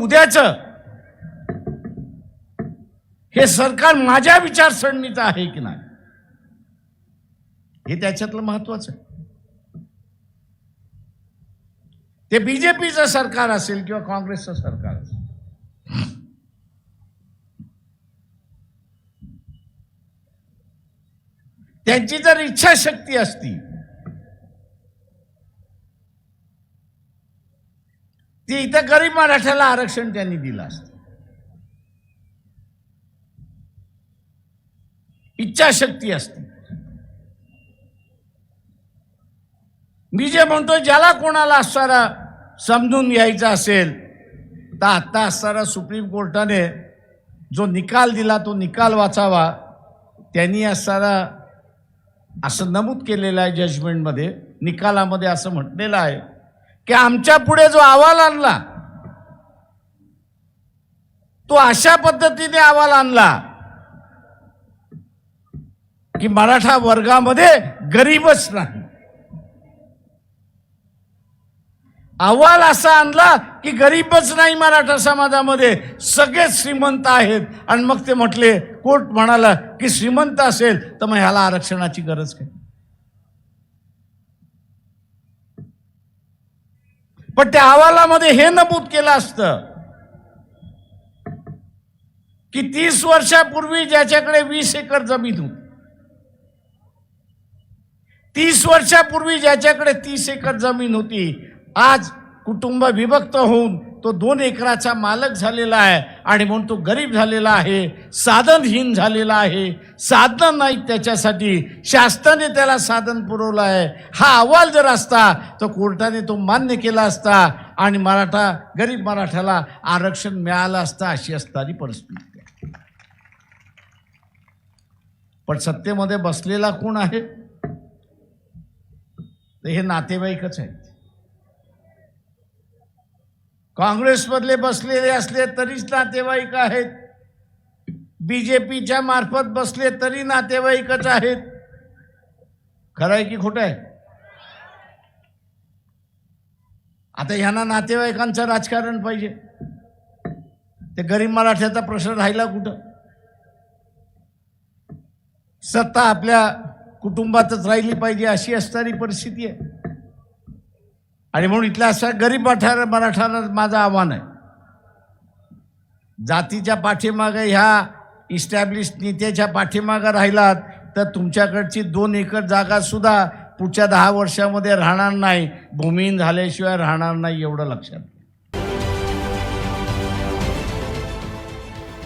उद्याचं. हे सरकार माझ्या विचारसरणीचं आहे की नाही? हे त्याच्यातलं महत्वाचं आहे. ते बीजेपीचं सरकार असेल किंवा काँग्रेसचं सरकार असेल. त्यांची जर इच्छाशक्ती असती ते इथं गरीब मराठ्याला आरक्षण त्यांनी दिलं असतं. इच्छाशक्ती असते. मी जे म्हणतो ज्याला कोणाला असणारा समजून घ्यायचा असेल तर आत्ता असणारा सुप्रीम कोर्टाने जो निकाल दिला तो निकाल वाचावा. त्यांनी असणारा असं नमूद केलेलं आहे जजमेंटमध्ये निकालामध्ये असं म्हटलेलं आहे. की आमच्या पुढे जो अहवाल आणला तो अशा पद्धतीने अहवाल आणला की मराठा वर्गामध्ये गरीबच नाही. अहवाल असा आणला की गरीबच नाही मराठा समाजामध्ये सगळेच श्रीमंत आहेत. आणि मग ते म्हटले कोर्ट म्हणाला की श्रीमंत असेल तर मग ह्याला आरक्षणाची गरज काय? पण त्या अहवालामध्ये हे नमूद केलं असतं की तीस वर्षापूर्वी ज्याच्याकडे वीस एकर जमीन होती तीस वर्षापूर्वी ज्याच्याकडे तीस एकर जमीन होती आज कुटुंब विभक्त होऊन तो दोन एकराचा मालक झालेला आहे आणि म्हणून तो गरीब झालेला आहे साधनहीन झालेला आहे. साधन नाहीत त्याच्यासाठी. शासनाने त्याला साधन पुरवलं आहे. हा अहवाल जर असता तर कोर्टाने तो मान्य केला असता आणि मराठा गरीब मराठ्याला आरक्षण मिळालं असतं अशी असणारी परिस्थिती आहे. पण सत्तेमध्ये बसलेला कोण आहे? हे नातेवाईकच आहेत. काँग्रेसमधले बसलेले असले तरीच नातेवाईक आहेत. बी जे पीच्या मार्फत बसले तरी नातेवाईकच आहेत. खरं आहे की खोटं आहे आता ह्यांना नातेवाईकांचं राजकारण पाहिजे. ते गरीब मराठ्याचा प्रश्न राहिला कुठं? सत्ता आपल्या कुटुंबातच राहिली पाहिजे अशी असणारी परिस्थिती आहे. आणि म्हणून इथल्या अशा गरीब मराठा मराठाला माझं आव्हान आहे. जातीच्या पाठीमागं ह्या इस्टॅब्लिश नेत्याच्या पाठीमागं राहिलात तर तुमच्याकडची दोन एकर जागासुद्धा पुढच्या दहा वर्षामध्ये राहणार नाही. भूमिहीन झाल्याशिवाय राहणार नाही एवढं लक्षात